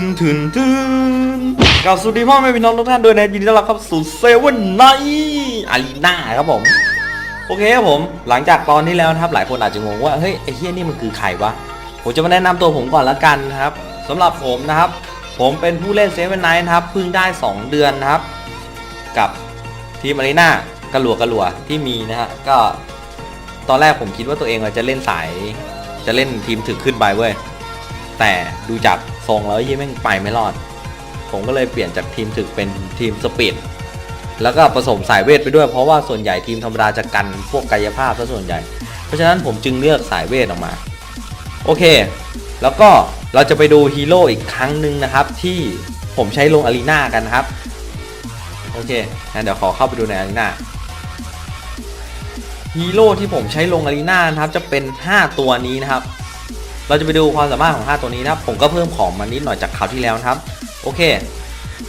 นทุนทุนกับสวัสดีพ่อแม่พี่น้องทุกท่านด้วยนะยินดีต้อนรับเข้าสู่เซเว่นไนอารีนาครับผม โอเคครับผม หลังจากตอนที่แล้วนะครับ หลายคนอาจจะงงว่า เฮ้ย ไอ้เฮียนี่มันคือใครวะ ผมจะมาแนะนำตัวผมก่อนละกันนะครับสำหรับผมนะครับ ผมเป็นผู้เล่นเซเว่นไนนะครับ เพิ่งได้ 2 เดือนนะครับ กับทีมอารีนากระหลัวกระหลัวที่มีนะฮะ ก็ตอนแรกผมคิดว่าตัวเองจะเล่นสาย จะเล่นทีมถึกขึ้นไปเว้ย แต่ดูจาก ทรงแล้วยี่แม่งไปไม่รอด ผมก็เลยเปลี่ยนจากทีมถึกเป็นทีมสปีดแล้วก็ผสมสายเวทไปด้วยเพราะว่าส่วนใหญ่ทีมธรรมดาจะกันพวกกายภาพซะส่วนใหญ่ เพราะฉะนั้นผมจึงเลือกสายเวทออกมา โอเค แล้วก็เราจะไปดูฮีโร่อีกครั้งหนึ่งนะครับ ที่ผมใช้ลงอารีนากันนะครับ โอเคงั้นเดี๋ยวขอเข้าไปดูในอารีนาฮีโร่ที่ผมใช้ลงอารีนานะครับจะเป็น 5 ตัวนี้นะครับ เราจะไปดูความสามารถของ 5 ตัวนี้นะครับ ผมก็เพิ่มของมานิดหน่อยจากคราวที่แล้วนะครับ โอเค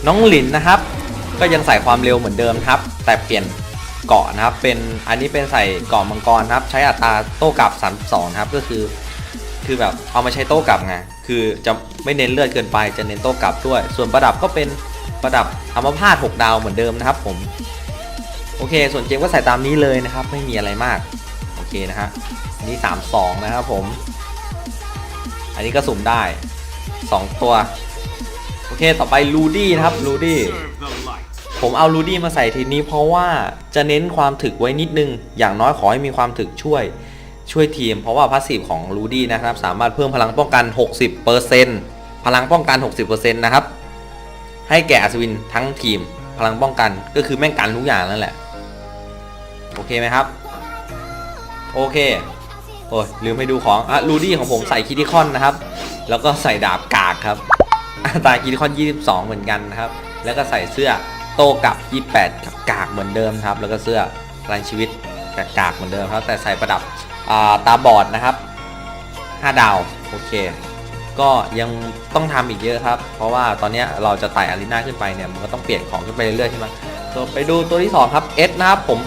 น้องหลินนะครับ ก็ยังใส่ความเร็วเหมือนเดิมครับ แต่เปลี่ยนเกาะนะครับ เป็นอันนี้เป็นใส่เกาะมังกรครับ ใช้อัตราโต้กลับ 32 ครับ ก็คือ คือแบบเอามาใช้โต้กลับไง คือจะไม่เน้นเลือดเกินไป จะเน้นโต้กลับด้วย ส่วนประดับก็เป็นประดับอัมพาต6ดาวเหมือนเดิมนะครับ ผม โอเค ส่วนเจมก็ใส่ตามนี้เลยนะครับ ไม่มีอะไรมาก โอเคนะฮะนนี้32 นะครับผม อันนี้ก็สุ่มได้ 2 ตัว โอเคต่อไปลูดี้นะครับลูดี้ผมเอาลูดี้มาใส่ทีนี้เพราะว่าจะเน้นความถึกไว้นิดนึง อย่างน้อยขอให้มีความถึกช่วยช่วยทีม เพราะว่าพาสซีฟของลูดี้นะครับ สามารถเพิ่มพลังป้องกัน 60%พลังป้องกัน 60%นะครับ ให้แก่อัศวินทั้งทีม พลังป้องกันก็คือแม่งกันทุกอย่างนั่นแหละ โอเคไหมครับ โอเค โอ้ยลืมให้ดูของอะลูดี้ของผมใส่คิติคอนนะครับ แล้วก็ใส่ดาบกากครับตราคิติคอน 22 เหมือนกันนะครับ แล้วก็ใส่เสื้อโตกับ 28 กับกากเหมือนเดิมครับ แล้วก็เสื้อพลังชีวิตกับกากเหมือนเดิมครับ แต่ใส่ประดับตาบอดนะครับ 5 ดาว โอเค ก็ยังต้องทำอีกเยอะครับ เพราะว่าตอนนี้เราจะไต่อารีนาขึ้นไปเนี่ย มันก็ต้องเปลี่ยนของขึ้นไปเรื่อยๆใช่ไหมตัวไปดูตัวที่ 2 ครับ S นะครับผม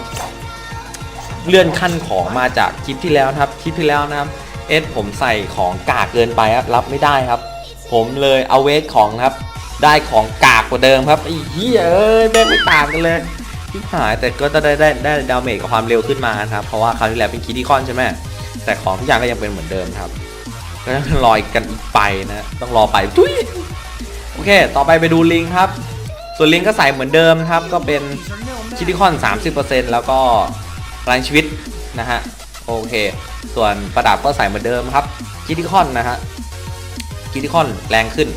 เลื่อนขั้นของมาจากคลิปที่แล้วนะครับคลิปที่แล้วนะครับเอสผมใส่ของกากเกินไปครับรับไม่ได้ครับ ผมเลยเอาเวทของครับ ได้ของกากกว่าเดิมครับไอ้เหี้ยเอ้ยแม่งไม่ต่างกันเลยที่หายแต่ก็จะได้ได้ได้ดาเมจกับความเร็วขึ้นมานะครับเพราะว่าคราวที่แล้วเป็นคิดที่คอนใช่ไหมแต่ของทุกอย่างก็ยังเป็นเหมือนเดิมครับก็ต้องรออีกกันอีกไปนะต้องรอไปทุยโอเค ต่อไปไปดูลิงครับ ส่วนลิงก็ใส่เหมือนเดิมครับ ก็เป็นคิดที่คอน 30%แล้วก็ พลังชีวิตนะฮะโอเค ส่วนประดับก็ใส่เหมือนเดิมครับคิติคอนนะฮะคิติคอนแรงขึ้น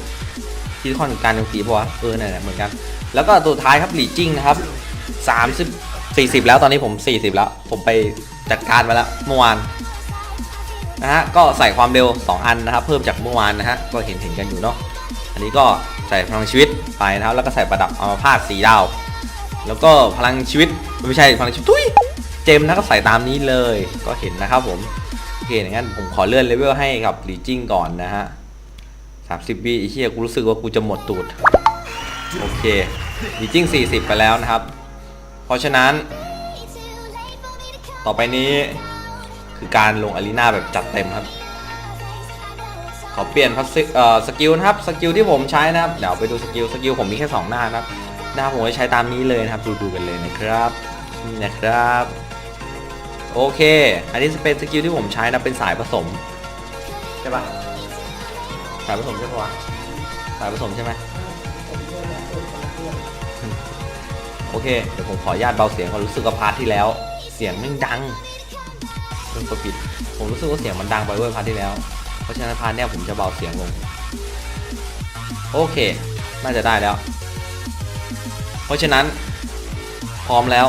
คิติคอนการโจมตีปะวะเออนั่นแหละเหมือนกัน แล้วก็ตัวท้ายครับหลีจิ้งนะครับ30 40แล้วตอนนี้ผม40แล้วผมไปจัดการมาแล้วเมื่อวานนะฮะก็ใส่ความเร็ว 2 อันนะครับ เพิ่มจากเมื่อวานนะฮะก็เห็นเห็นกันอยู่เนาะอันนี้ก็ใส่พลังชีวิตไปนะครับ แล้วก็ใส่ประดับอัมพาตสีดาว แล้วก็พลังชีวิตไม่ใช่พลังชีวิตทุย เจมส์นะก็ใส่ตามนี้เลยก็เห็นนะครับผมโอเคอย่างนั้นผมขอเลื่อนเลเวลให้กับหลีจิ้งก่อนนะฮะ30วิไอ้เหี้ยกูรู้สึกว่ากูจะหมดตูดโอเคหลีจิ้ง40ไปแล้วนะครับ เพราะฉะนั้น ต่อไปนี้คือการลงอารีนาแบบจัดเต็มครับ ขอเปลี่ยนพัสเอ่อสกิลนะครับสกิลที่ผมใช้นะครับเดี๋ยวไปดูสกิลสกิลผมมีแค่ 2 หน้านะครับหน้าผมจะใช้ตามนี้เลยนะครับ ดูดูกันเลยนะครับนี่นะครับ โอเค อันนี้จะเป็นสกิลที่ผมใช้นะ เป็นสายผสม ใช่ปะสายผสมใช่ปะวะสายผสมใช่ไหมโอเค เดี๋ยวผมขออนุญาตเบาเสียงก่อนรู้สึกว่าพาร์ทที่แล้ว เสียงม่งดังเป็นกดปิด ผมรู้สึกว่าเสียงมันดังไปเว้ยพาร์ทที่แล้ว เพราะฉะนั้นพาร์ทเนี้ยผมจะเบาเสียงลง โอเค น่าจะได้แล้ว เพราะฉะนั้นพร้อมแล้ว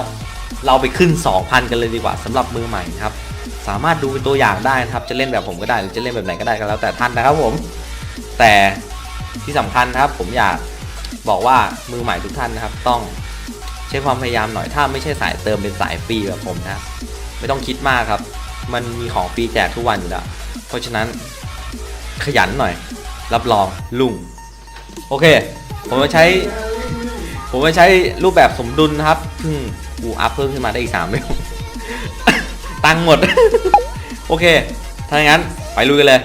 เราไปขึ้น 2,000 กันเลยดีกว่าสำหรับมือใหม่นะครับ สามารถดูเป็นตัวอย่างได้นะครับ จะเล่นแบบผมก็ได้หรือจะเล่นแบบไหนก็ได้ก็แล้วแต่ท่านนะครับผม แต่ที่สำคัญนะครับ ผมอยากบอกว่ามือใหม่ทุกท่านนะครับ ต้องใช้ความพยายามหน่อยถ้าไม่ใช่สายเติมเป็นสายฟรีแบบผมนะไม่ต้องคิดมากครับ มันมีของฟรีแจกทุกวันอยู่แล้วเพราะฉะนั้นขยันหน่อย รับรองลุงโอเค ผมจะใช้ ผมจะใช้รูปแบบสมดุลนะครับพึ่ง กูอัพเพิ่มขึ้นมาได้อีก3เมลตังหมด โอเค ถ้าอย่างนั้น ไปลุยกันเลย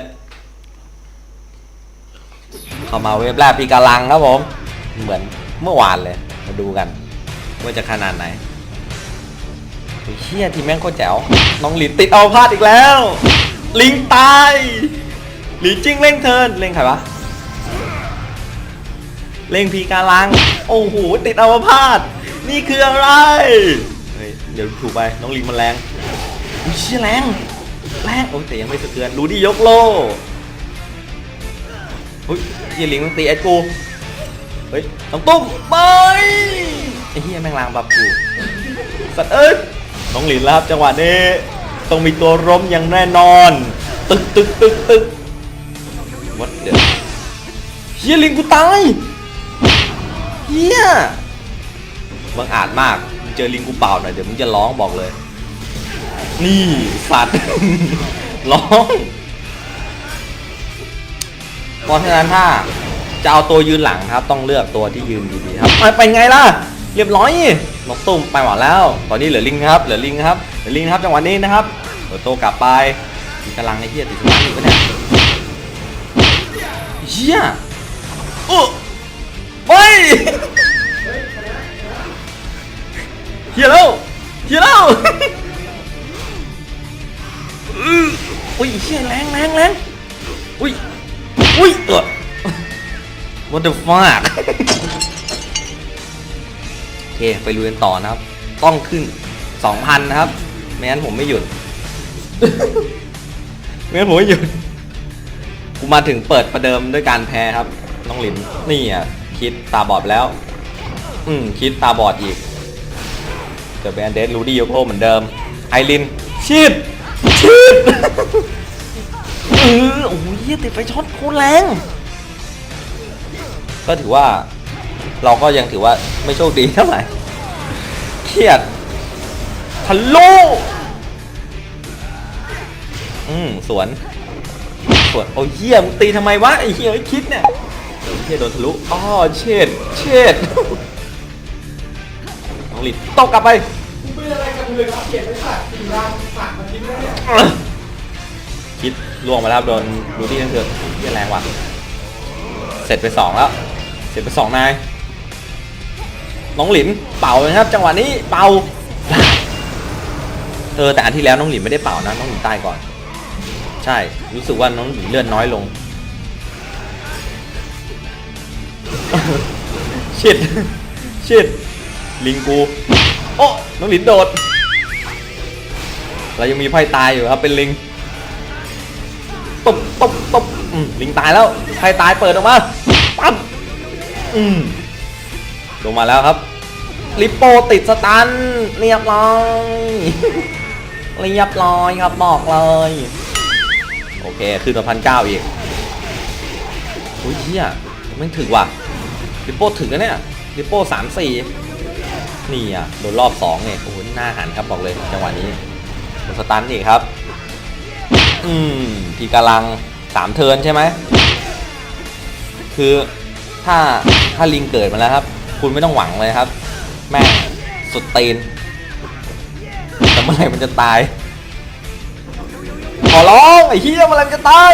เข้ามาเว็บแรกปีกาลังครับผม เหมือนเมื่อวานเลย มาดูกัน ว่าจะขนาดไหนเชี่ยทีมแม่งโคตรแจ๋ว น้องหลินติดเอาพลาดอีกแล้ว ลิงตายหลิจิ้งเร่งเทิร์นเร่งใครวะเร่งพีกาลัง โอ้โหติดอาพาด นี่คืออะไรเฮ้ยเดี๋ยวถูกไปน้องลิงมันแรงอุ้ยเชี่ยแรงแรงโอ้ยแต่ยังไม่สะเทือนรู้ดิยกโลอุ้ยเฮียลิงมันตีไอ้กูเฮ้ยน้องตุ้มไปไอ้เฮียแม่งลางบับกูสัตว์เอ้ยน้องหลินแล้วครับจังหวะนี้ต้องมีตัวล้มอย่างแน่นอน ตึกตึกตึกตึกวัดเดี๋ยวเฮียลิงกูตายเฮีย บังอาจมากมึงเจอลิงกูเปล่าหน่อยเดี๋ยวมึงจะร้องบอกเลย นี่สัตว์ ร้องเพราะฉะนั้นถ้าจะเอาตัวยืนหลังครับ ต้องเลือกตัวที่ยืนดีๆครับไปไปไงล่ะ เรียบร้อยนกตุ้มไปหมดแล้ว ตอนนี้เหลือลิงครับเหลือลิงครับเหลือลิงครับจังหวะนี้นะครับเปิดโตกลับไปมีกำลังไอ้เหี้ยติดสมาธิอยู่ปะเนี่ยเหี้ยโอ้ไป เฮียแล้วเฮียแล้วอื้ออุ้ยเฮียแรงแรงแรงอุ้ยอุ้ยเออ what the fuck โอเคไปลุยกันต่อนะครับ ต้องขึ้น 2,000 นะครับ ไม่งั้นผมไม่หยุด ไม่งั้นผมไม่หยุด กูมาถึงเปิดประเดิมด้วยการแพ้ครับ น้องหลิน นี่อะ คิดตาบอดแล้ว อืม คิดตาบอดอีก เจอแบนเดสรูดี้โยโกเหมือนเดิมไอรินชิดชิดเออโอ้ยเหี้ยติดไฟช็อตโคตรแรง ก็ถือว่าเราก็ยังถือว่าไม่โชคดีเท่าไหร่เครียดทะลุอืมสวนสวนโอ้ยเหี้ยมึงตีทำไมวะไอ้เหี้ยไอ้คิดเนี่ยไอ้เหี้ยโดนทะลุอ๋อเช็ดเช็ดน้อง ลิดตกกลับไปไม่อะไรกันเลยครับเขียนไปสัตว์สี่รังฝากมาทิ้งไว้เนี่ยคิดล่วงมาแล้วครับโดนดูที่นั่นเถอะที่แรงว่ะเสร็จไปสองแล้ว เสร็จไปสองนาย น้องหลินเป่าเลยครับ จังหวะนี้เป่าเออแต่อันที่แล้วน้องหลินไม่ได้เป่านะน้องหลินตายก่อน ใช่รู้สึกว่าน้องหลินเลื่อนน้อยลงชิดชิด ลิงกู โอ้น้องหลินโดด เรายังมีไพ่ตายอยู่ครับ เป็นลิงตบตบตบอืมลิงตายแล้วไพ่ตายเปิดออกมาปั๊บอืมลงมาแล้วครับ ลิปโปติดสตันเรียบร้อยเรียบร้อยครับบอกเลย โอเคขึ้นมาพันเก้าอีกโอ้ยเฮียม่งถึกว่ะลิปโปถึงแล้วเนี่ยลิปโป้สามสี่ นี่อะโดนรอบสองเนี่ยโอ้โหหน้าหันครับบอกเลยจังหวะนี้โดนสตันอีกครับ อืมพีกำลังสามเทิร์นใช่ไหมคือถ้าถ้าลิงเกิดมาแล้วครับ คุณไม่ต้องหวังเลยครับ แม่สุดตีนแต่เมื่อไหร่มันจะตาย ขอร้องไอ้เหี้ยเมื่อไหร่มันจะตาย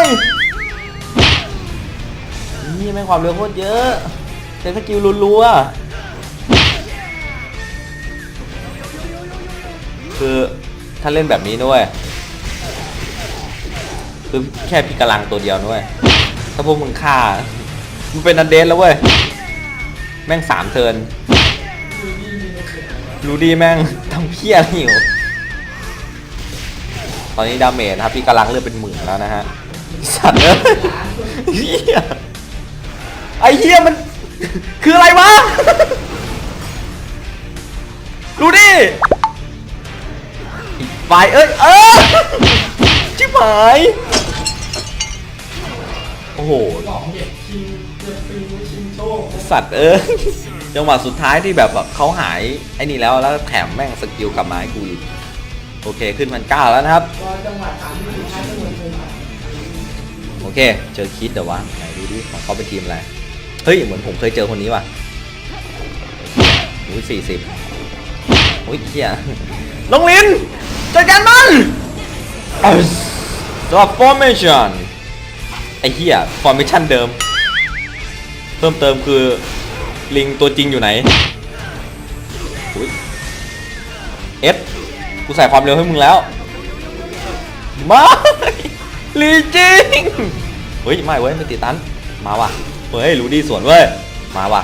นี่แม่งความเร็วโคตรเยอะใช้สกิลรัวๆ คือถ้าเล่นแบบนี้ด้วยคือแค่พี่กำลังตัวเดียวด้วยถ้าพวกมึงฆ่ามันเป็นอันเดนแล้วเว้ย แม่งสามเทินรู้ดีแม่งทำเพี้ยอะไรอยู่ ตอนนี้ดาเมจนะครับพี่กำลังเลือดเป็นหมื่นแล้วนะฮะ สัตว์เอ้ยเฮียไอเฮียมัน คืออะไรวะ รู้ดิอีก ไฟเอ้ยเออชิบหายโอ้โหสัตว์เออจังหวะสุดท้ายที่แบบเขาหายไอ้นี่แล้วแล้วแถมแม่งสกิลกลับมาให้กูอีกโอเคขึ้นพันเก้าแล้วนะครับโอเค เจอคิดเดี๋ยววะไหนดูดิของเขาเป็นทีมอะไรเฮ้ยเหมือนผมเคยเจอคนนี้ว่ะอุ้ยสี่สิบอุ้ยเฮียลงลิน จัดการมันสำหรับ formation ไอ้เฮีย formation เดิม เพิ่มเติมคือ ลิงตัวจริงอยู่ไหนเอสกูใส่ความเร็วให้มึงแล้ว มาลีจริง เฮ้ย ไม่เว้ย ไม่ติดตัน มาว่ะ เฮ้ย รูดี้สวนเว้ย มาว่ะ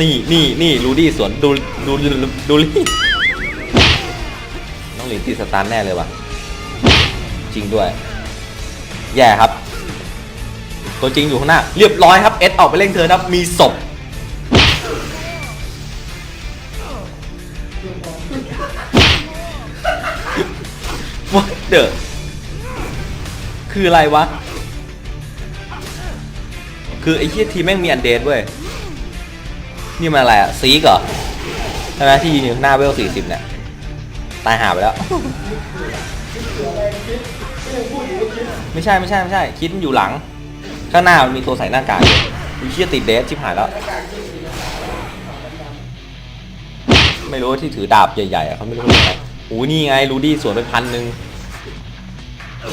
นี่นี่นี่รูดี้สวน ดูดูดูดูลี่ หลินติดสตันแน่เลยว่ะ จริงด้วย แย่ครับ ตัวจริงอยู่ข้างหน้า เรียบร้อยครับเอสออกไปเล่นเธอครับมีศพ What the คืออะไรวะ คือไอ้เหี้ยทีมแม่งมีอันเดดเว้ย นี่มันอะไรอะซีกเหรอใช่ไหมที่ยืนอยู่ข้างหน้าเวลสี่สิบเนี่ย ตายหาไปแล้ว ไม่ใช่ไม่ใช่ไม่ใช่ คิดมันอยู่หลัง ข้างหน้ามันมีตัวใส่หน้ากากอยู่ไอ้เหี้ยติดเดสชิบหายแล้ว ไม่รู้ที่ถือดาบใหญ่ๆอะเขาไม่รู้ยังไงโอ้นี่ไงรูดี้สวนไปพันหนึ่ง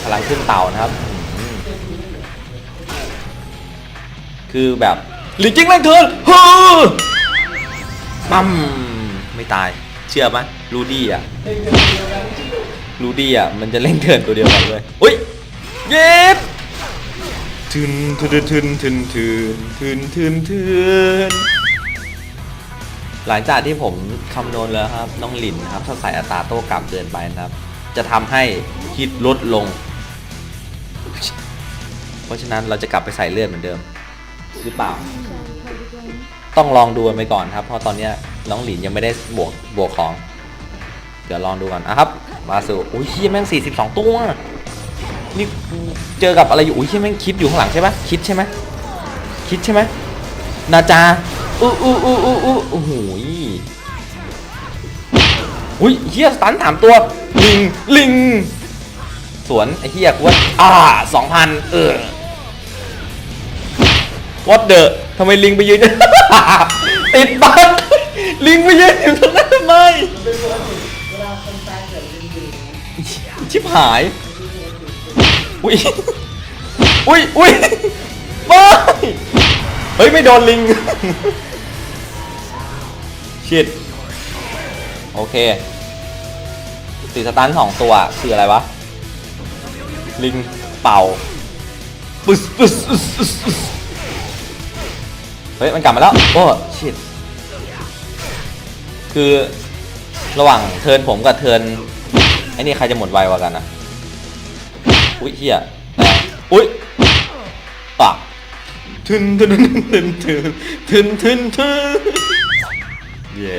พลังขึ้นเต่านะครับ คือแบบหรือจริงแม่งเถินฮือปั๊มไม่ตาย เชื่อไหมรูดี้อะรูดี้อะมันจะเล่นเทิร์นตัวเดียวกันเลยอุ้ยเย็ดทึนทึนทึนทึนทึนทึนทึนทึนหลังจากที่ผมคำนวณแล้วครับน้องหลินนะครับถ้าใส่อัตราโต้กลับเกินไปนะครับ จะทำให้ฮิตลดลง เพราะฉะนั้นเราจะกลับไปใส่เลือดเหมือนเดิม หรือเปล่า ต้องลองดูกันไปก่อนครับ เพราะตอนเนี้ย น้องหลินยังไม่ได้บวกบวกของ เดี๋ยวลองดูกันอะครับ มาสู่อุ้ยเฮียแม่ง42 ตัวนี่เจอกับอะไรอยู่อุ้ยเฮียแม่งคิดอยู่ข้างหลังใช่ปะคิดใช่ไหมคิดใช่ไหมนาจาอู้อู้อู้อู้อู้โอ้โหยอุ้ยเฮียสตันถามตัว ลิงลิงสวนไอ้เฮียกูว่าอ่าสองพันเออ what the ทำไมลิงไปยืน ติดบัตร ลิงไปยืนอยู่ตรงนั้นทำไมชิบหาย อุ้ย อุ้ย อุ้ยไม่เฮ้ย ไม่โดนลิง ชิด โอเคติดสตันสองตัวคืออะไรวะ ลิงเป่าปึ๊สปึ๊สปึ๊สปึ๊สปึ๊สเฮ้ย มันกลับมาแล้ว โอ้ชิด คือระหว่างเทินผมกับเทินไอ้นี่ใครจะหมดไวกว่ากันนะอุ้ยเฮียแรงอุ้ยปะทึนทึนทึนทึนทึนทึนทึนเย่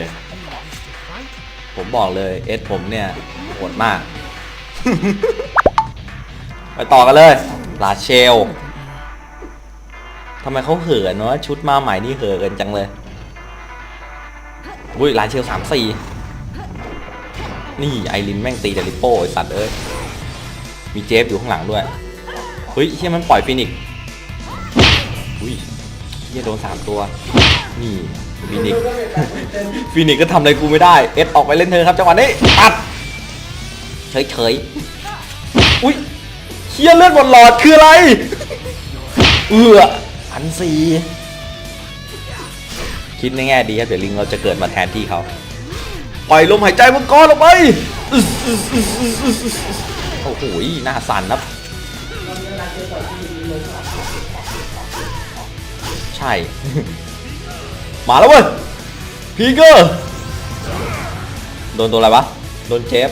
ผมบอกเลยเอสผมเนี่ยโหดมาก ไปต่อกันเลยลาเชลทำไมเขาเหินวะชุดมาใหม่นี่เหินกันจังเลย อุ้ยลายเชลสามสี่นี่ไอรินแม่งตีแต่ลิปโป้ไอสัตว์เอ้ย มีเจฟอยู่ข้างหลังด้วย เฮ้ยเฮียมันปล่อยฟินิกซ์อุ้ยเฮียโดนสามตัว นี่ฟินิกซ์ฟินิกซ์ก็ทำอะไรกูไม่ได้ เอสออกไปเล่นเธอครับจังหวะนี้ตัดเฉยเฉยอุ้ยเฮียเลือดบนหลอดคืออะไร เอือพันสี่ คิดในแง่ดีครับเดี๋ยวลิงเราจะเกิดมาแทนที่เขาปล่อยลมหายใจมังกรออกไปโอ้โหหน้าสั่นครับใช่ มาแล้วเว้ยพีเกอร์โดนตัวอะไรวะโดนเจฟ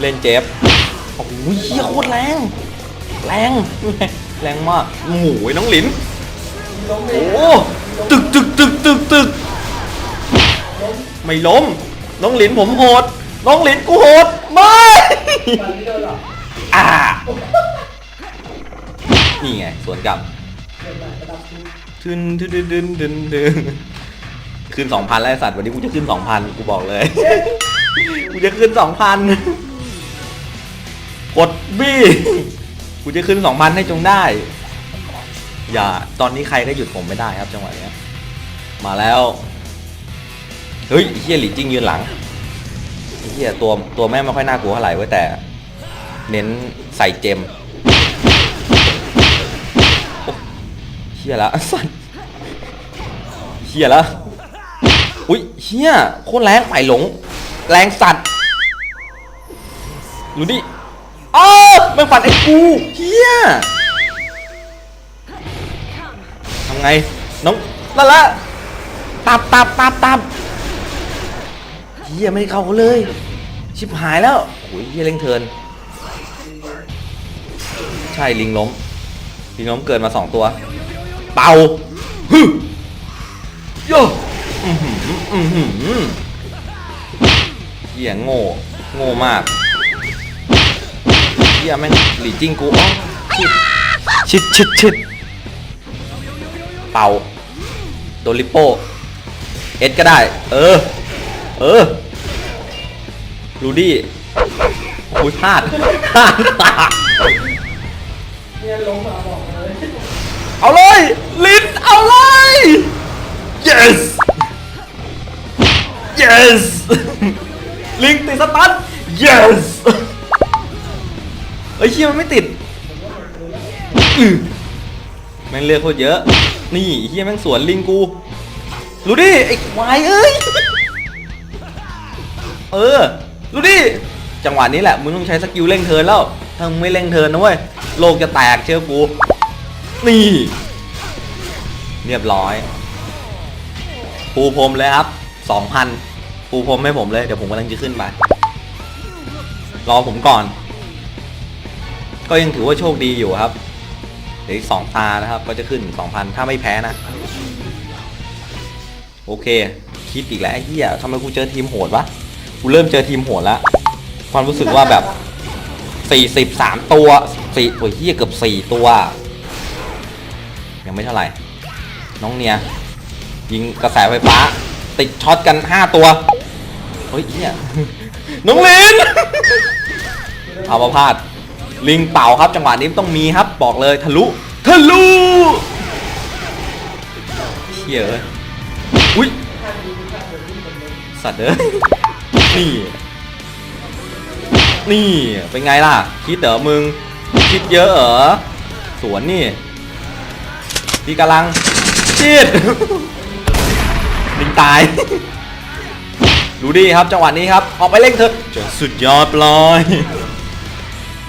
เล่นเจฟโอ้โหเฮียโคตรแรง แรง แรงมากโอ้โหน้องหลินโอ้ ตึกตึกตึกตึกตึกไม่ล้ม น้องหลินผมโหด น้องหลินกูโหด ไม่อ่านี่ไง สวนกลับทึนทึนทึนทึนทึนทึนคืนสองพันแล้วไอ้สัตว์วันนี้กูจะขึ้นสองพันกูบอกเลย กูจะขึ้นสองพันกดบี้ กูจะขึ้นสองพันให้จงได้ อย่าตอนนี้ใครก็หยุดผมไม่ได้ครับจังหวะเนี้ยมาแล้ว เฮ้ยเฮียหลีจิ้งยืนหลังเฮียตัวตัวแม่ไม่ค่อยน่ากลัวเท่าไหร่เว้ยแต่ เน้นใส่เจมเฮียละสันฮียแล้วอุ้ยเฮียโคตรแรงไปหลง แรงสัตว์ดูดิอ้าวมันฝันไอ้กูเฮียำไง น้องนั่นละตับตับตับตับเฮียไม่เข้าเขาเลย ชิบหายแล้วโอ้ยเฮียเร่งเทิน ใช่ลิงล้ม ลิงล้มเกิดมาสองตัว เป่าฮึโยอือหืออือหือเฮียโง่ โง่มากเฮียแม่งหลีจิ้งกูอ๋อชิดชิดชิดชิด เป่าโดนลิปโป้เอ็ดก็ได้ เออ เออรูดี้อุ้ยพลาดพลาดเนี่ยลงมาบอกเลยเอาเลย ลินเอาเลย yes yes ลิงติดสตัน yes เอ้ยเชี่ยมันไม่ติดแม่งเลือกโคตรเยอะ นี่เฮียแม่งสวนลิงกูรู้ดิไอ้ควายเอ้ยเออรู้ดิจังหวะนี้แหละมึงต้องใช้สกิลเร่งเทินแล้วถ้ามึงไม่เร่งเทินนะเว้ยโลกจะแตกเชื่อกูนี่เรียบร้อยปูพรมเลยครับ2,000ปูพรมให้ผมเลยเดี๋ยวผมกำลังจะขึ้นไปรอผมก่อน ก็ยังถือว่าโชคดีอยู่ครับ เดี๋ยวอีกสองตานะครับ ก็จะขึ้น2,000ถ้าไม่แพ้นะ โอเค คิดอีกแล้วไอ้เหี้ยทำไมกูเจอทีมโหดวะ กูเริ่มเจอทีมโหดแล้วความรู้สึกว่าแบบ43ตัวสี่โอ้ยเหี้ยเกือบ4ตัว ยังไม่เท่าไหร่ น้องเนีย ยิงกระแสไฟฟ้า ติดช็อตกัน5ตัวเฮ้ยเหี้ยน้องลินเอามาพลาด ลิงเป่าครับจังหวะนี้ต้องมีครับบอกเลยทะลุทะลุเชี่ยเอ้ยอุ้ยสัตว์เอ้ยนี่ นี่เป็นไงล่ะ คิดเหรอมึง คิดเยอะเหรอสวนนี่พี่กำลังชิดลิงตายดูดีครับจังหวะนี้ครับ ออกไปเร่งเถอะจะสุดยอดเลย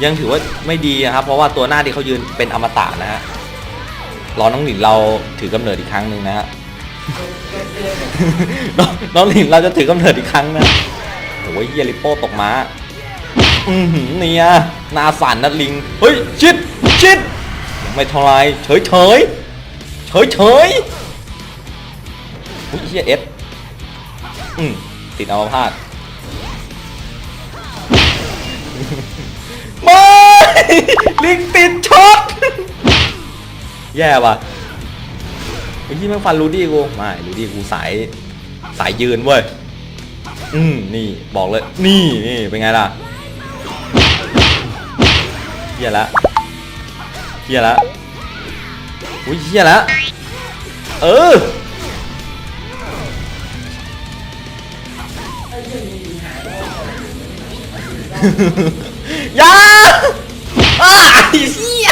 ยังถือว่าไม่ดีนะครับ เพราะว่าตัวหน้าที่เขายืนเป็นอมตะนะฮะรอน้องหลินเราถือกำเนิดอีกครั้งหนึ่งนะฮะน้องหลินเราจะถือกำเนิดอีกครั้งนะโอ้ยเฮียริโป้ตกม้าอือหือเนี่ยนาสั่นนะลิงเฮ้ยชิดชิดยังไม่เท่าไรเฉยเฉยเฉยเฉยอุ้ยเฮียเอสอืมติดอัมพาต ไม่ลิงติดช็อตแย่ว่ะไอ้ที่แม่งฟันรูดี้กูไม่รูดี้กูสายสายยืนเว้ยอืมนี่บอกเลย นี่นี่เป็นไงล่ะเฮียละเฮียละอุ้ยเฮียละเออ ยาอ้าไอ้เหี้ย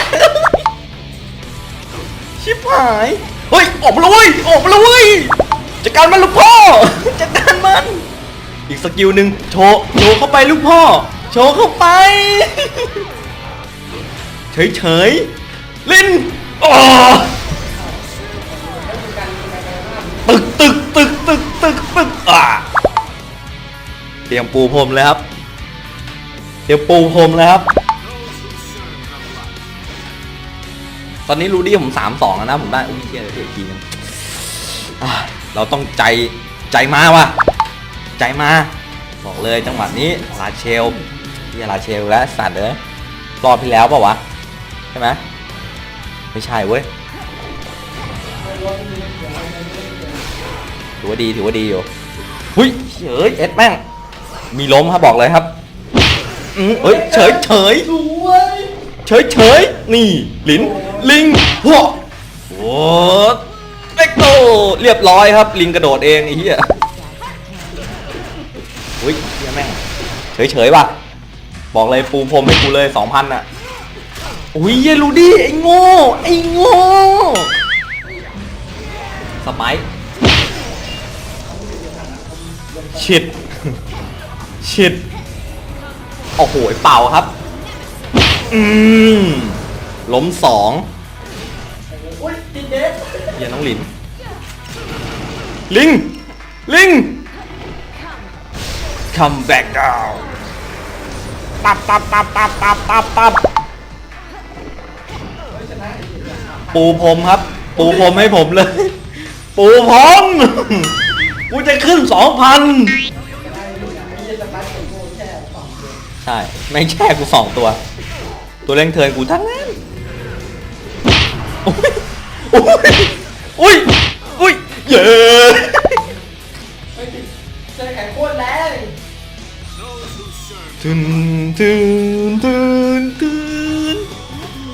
ชิบหายเฮ้ยออกมาแล้วเว้ยออกมาแล้วเว้ยจัดการมันลูกพ่อจัดการมัน อีกสกิลหนึ่งโชว์โชว์เข้าไปลูกพ่อ โชว์เข้าไป เฉยเฉยๆลินอ๋อตึกตึกตึกตึกตึกตึกอ่าเตรียมปูพรมเลยครับ เตรียมปูพรมเลยครับ ตอนนี้รูดี้ผมสามสองแล้วนะ ผมได้ อุ้ยเชียร์เดี๋ยอีกทีนึงเราต้องใจใจมาว่ะ ใจมา บอกเลยจังหวะนี้ลาเชลเฮียลาเชลแล้วสัตว์เลยรอบที่แล้วเปล่าวะ ใช่ไหมไม่ใช่เว้ยถือว่าดีถือว่าดีอยู่หุยเฮ้ยเอ็ดแม่ง มีล้มครับบอกเลยครับ อืมเฮ้ยเฉยเฉยสวยเฉยเฉยนี่ลินลิงหัวโอ้เอ็กโตเรียบร้อยครับ ลิงกระโดดเองไอ้เหี้ยอุ้ยเหี้ยแม่งเฉยเฉยว่ะบอกเลยปูพรมให้กูเลยสองพันอะอุ้ยเยลูดี้ไอ้โง่ไอ้โง่สไปค์ชิดชิด โอ้โหเป่าครับ อืมล้มสองอุ้ยติดเดฟเหี้ยน้องหลิน ลิง ลิง come back down ปับปับปับปับปับปับปับปูพรมครับ ปูพรมให้ผมเลย ปูพรมกูจะขึ้นสองพัน ใช่ไม่งแช่กูสองตัว ตัวเล่งเทินกูทั้งนั้นโอ้ยโอ้ยโอ้ยเย้ไม่ติดเจอแขนโคตรแรงทึนทึนทึนทึน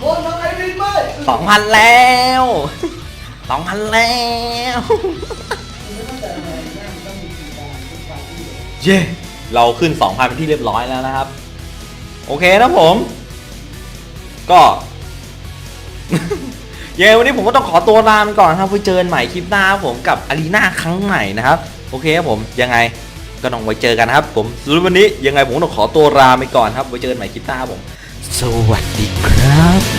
โอ้น้องไอรินเว้ยสองพันแล้วสองพันแล้ว เย้ เราขึ้น 2,000เป็นที่เรียบร้อยแล้วนะครับ โอเคนะผม ก็ยังไงวันนี้ผมก็ต้องขอตัวลาไปก่อนครับไว้เจอกันใหม่คลิปหน้าผมกับอารีนาครั้งใหม่นะครับ โอเคครับผมยังไงก็ต้องไว้เจอกันครับ ผมสำหรับวันนี้ยังไงผมต้องขอตัวลาไปก่อนครับไว้เจอกันใหม่คลิปหน้าผม สวัสดีครับ